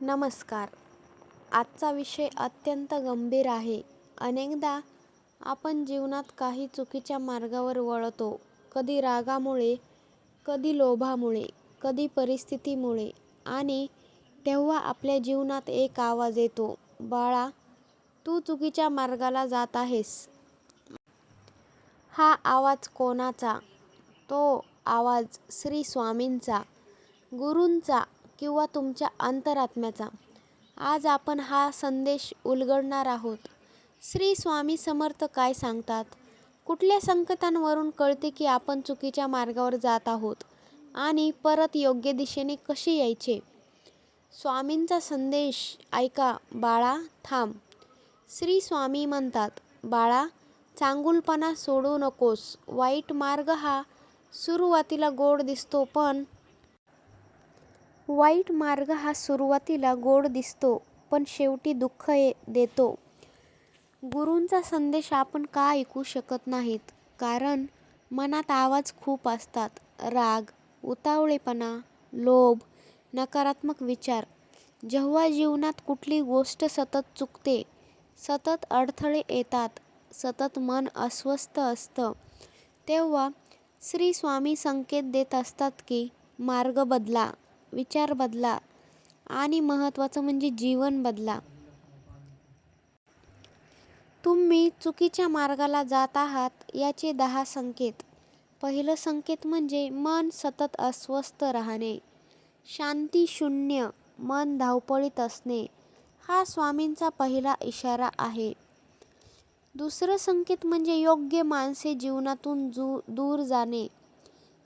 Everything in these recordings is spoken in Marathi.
नमस्कार. आजचा विषय अत्यंत गंभीर आहे. अनेकदा आपण जीवनात काही चुकीच्या मार्गावर वळतो. कधी रागामुळे कधी लोभामुळे कधी परिस्थितीमुळे आणि तेव्हा आपल्या जीवनात एक आवाज येतो बाळा तू चुकीच्या मार्गाला जात आहेस. हा आवाज कोणाचा? तो आवाज श्री स्वामींचा गुरूंचा किंवा तुमच्या अंतरात्म्याचा. आज आपण हा संदेश उलगडणार आहोत. श्री स्वामी समर्थ काय सांगतात? कुठल्या संकटांवरून कळते की आपण चुकीच्या मार्गावर जात आहोत आणि परत योग्य दिशेने कसे यायचे? स्वामींचा संदेश ऐका बाळा थांब. श्री स्वामी म्हणतात बाळा चांगुलपणा सोडू नकोस. वाईट मार्ग हा सुरुवातीला गोड दिसतो पण वाईट मार्ग हा सुरुवातीला गोड दिसतो पण शेवटी दुःख ये देतो. गुरूंचा संदेश आपण का ऐकू शकत नाहीत? कारण मनात आवाज खूप असतात. राग उतावळेपणा लोभ नकारात्मक विचार. जेव्हा जीवनात कुठली गोष्ट सतत चुकते सतत अडथळे येतात सतत मन अस्वस्थ असतं तेव्हा श्री स्वामी संकेत देत असतात की मार्ग बदला. विचार बदला आणि महत्त्वाचं म्हणजे जीवन बदला. तुम्ही चुकीच्या मार्गाला जात आहात याचे दहा संकेत. पहिलं संकेत म्हणजे मन सतत अस्वस्थ राहणे. शांती शून्य मन धावपळीत असणे. हा स्वामींचा पहिला इशारा आहे. दुसरं संकेत म्हणजे योग्य माणसे जीवनातून जू दूर जाणे.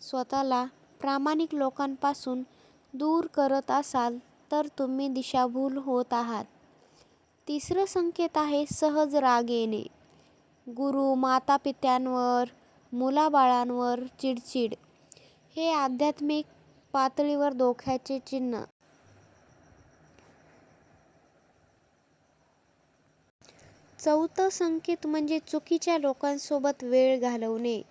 स्वतःला प्रामाणिक लोकांपासून दूर करत असाल तर तुम्ही दिशाभूल होत आहात. तिसरं संकेत आहे सहज राग येणे. गुरु मातापित्यांवर मुलाबाळांवर चिडचिड. हे आध्यात्मिक पातळीवर धोक्याचे चिन्ह. चौथं संकेत म्हणजे चुकीच्या लोकांसोबत वेळ घालवणे.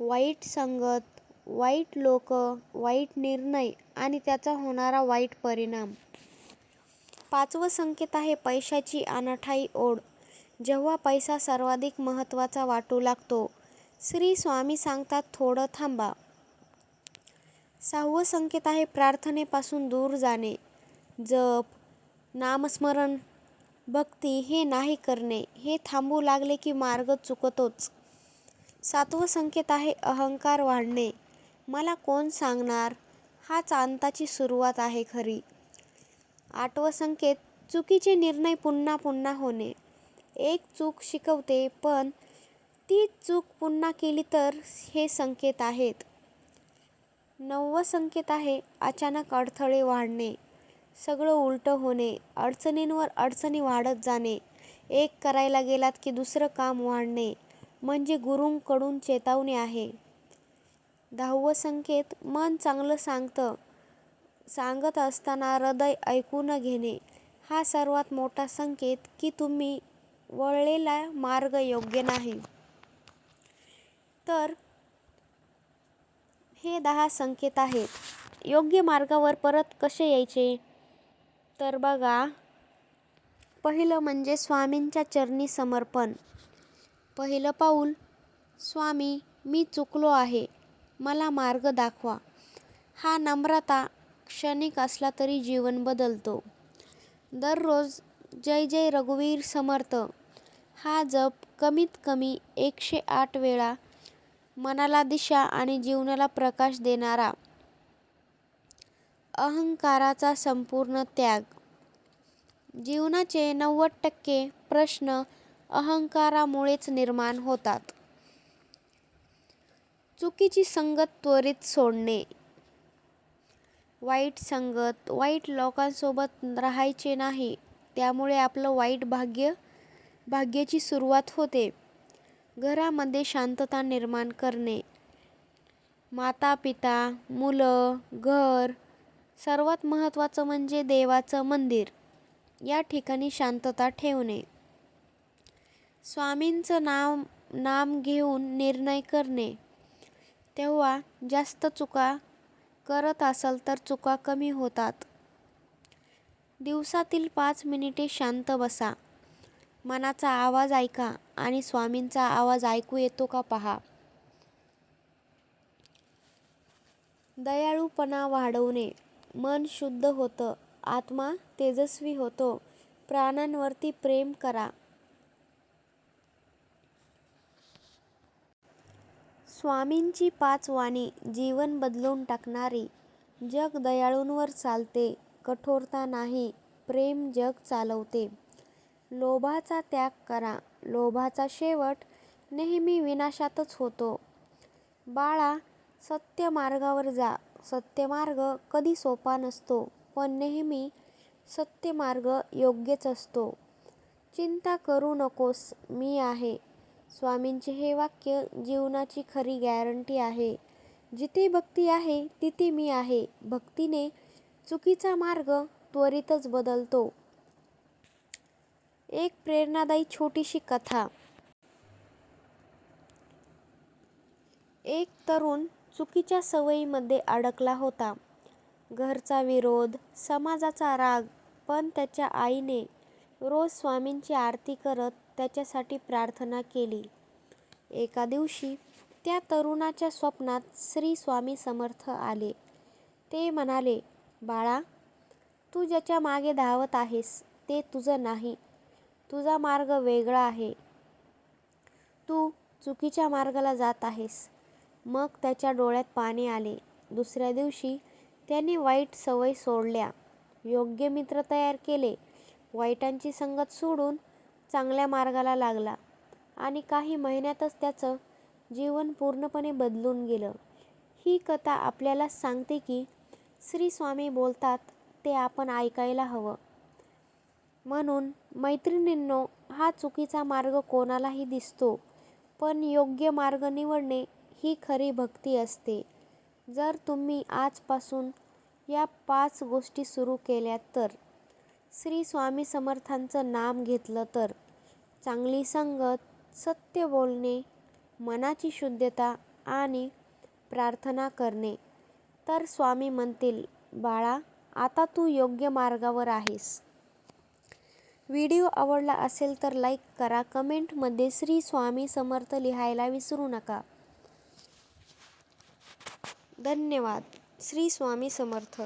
वाईट संगत वाईट लोक वाईट निर्णय आणि त्याचा होणारा वाईट परिणाम. पाचवं संकेत आहे पैशाची अनाठाई ओढ. जेव्हा पैसा सर्वाधिक महत्त्वाचा वाटू लागतो श्री स्वामी सांगतात थोडं थांबा. सहावं संकेत आहे प्रार्थनेपासून दूर जाणे. जप नामस्मरण भक्ती हे नाही करणे हे थांबू लागले की मार्ग चुकतोच. सातवं संकेत आहे अहंकार वाढणे. मला कोण सांगणार? हाच अंताची सुरुवात आहे खरी. आठवं संकेत चुकीचे निर्णय पुन्हा पुन्हा होणे. एक चूक शिकवते पण ती चूक पुन्हा केली तर हे संकेत आहेत. नववं संकेत आहे अचानक अडथळे वाढणे. सगळं उलटं होणे अडचणींवर अडचणी वाढत जाणे. एक करायला गेलात की दुसरं काम वाढणे. म्हणजे गुरूंकडून चेतावणी आहे. दहावं संकेत मन चांगलं सांगतं. सांगत असताना हृदय ऐकून घेणे. हा सर्वात मोठा संकेत की तुम्ही वळलेला मार्ग योग्य नाही. तर हे दहा संकेत आहेत. योग्य मार्गावर परत कसे यायचे? तर बघा पहिलं म्हणजे स्वामींच्या चरणी समर्पण. पहिलं पाऊल स्वामी मी चुकलो आहे. मला मार्ग दाखवा. हा नम्रता क्षणिक असला तरी जीवन बदलतो. दररोज जय जय रघुवीर समर्थ. हा जप कमीत कमी एकशे आठ वेळा मनाला दिशा आणि जीवनाला प्रकाश देणारा. अहंकाराचा संपूर्ण त्याग. जीवनाचे नव्वद टक्के प्रश्न अहंकारामुळेच निर्माण होतात. चुकीची संगत त्वरित सोडणे. वाईट संगत वाईट लोकांसोबत राहायचे नाही. त्यामुळे आपलं वाईट भाग्य भाग्याची सुरुवात होते. घरामध्ये शांतता निर्माण करणे. माता पिता मुलं घर सर्वात महत्त्वाचं म्हणजे देवाचं मंदिर. या ठिकाणी शांतता ठेवणे. स्वामींचं नाव नाम घेऊन निर्णय करणे. तेव्हा जास्त चुका करत असाल तर चुका कमी होतात. दिवसातील पाच मिनिटे शांत बसा. मनाचा आवाज ऐका आणि स्वामींचा आवाज ऐकू येतो का पहा. दयाळूपणा वाढवणे. मन शुद्ध होतं. आत्मा तेजस्वी होतो. प्राणांवरती प्रेम करा. स्वामींची पाच वाणी जीवन बदलून टाकणारी. जग दयाळूंवर चालते कठोरता नाही प्रेम जग चालवते. लोभाचा त्याग करा लोभाचा शेवट नेहमी विनाशातच होतो. बाळा सत्य मार्गावर जा. सत्य मार्ग कधी सोपा नसतो पण नेहमी सत्य मार्ग योग्यच असतो. चिंता करू नकोस मी आहे. स्वामींचे हे वाक्य जीवनाची खरी गॅरंटी आहे. जिथे भक्ती आहे तिथे मी आहे. भक्तीने चुकीचा मार्ग त्वरितच बदलतो. एक प्रेरणादायी छोटीशी कथा. एक तरुण चुकीच्या सवयीमध्ये अडकला होता. घरचा विरोध समाजाचा राग पण त्याच्या आईने रोज स्वामींची आरती करत त्याच्यासाठी प्रार्थना केली. एका दिवशी त्या तरुणाच्या स्वप्नात श्री स्वामी समर्थ आले. ते म्हणाले बाळा तू ज्याच्या मागे धावत आहेस ते तुझं नाही. तुझा मार्ग वेगळा आहे. तू चुकीच्या मार्गाला जात आहेस. मग त्याच्या डोळ्यात पाणी आले. दुसऱ्या दिवशी त्याने वाईट सवय सोडल्या. योग्य मित्र तयार केले. वाईटांची संगत सोडून चांगल्या मार्गाला लागला आणि काही महिन्यातच त्याचं जीवन पूर्णपणे बदलून गेलं. ही कथा आपल्याला सांगते की श्री स्वामी बोलतात ते आपण ऐकायला हवं. म्हणून मैत्रिणींनो हा चुकीचा मार्ग कोणालाही दिसतो पण योग्य मार्ग निवडणे ही खरी भक्ती असते. जर तुम्ही आजपासून या पाच गोष्टी सुरू केल्या तर श्री स्वामी समर्थांचं नाम घेतलं तर चांगली संगत सत्य बोलणे मनाची शुद्धता आणि प्रार्थना करणे. तर स्वामी म्हणतील बाळा आता तू योग्य मार्गावर आहेस. व्हिडिओ आवडला असेल तर लाईक करा. कमेंटमध्ये श्री स्वामी समर्थ लिहायला विसरू नका. धन्यवाद. श्री स्वामी समर्थ.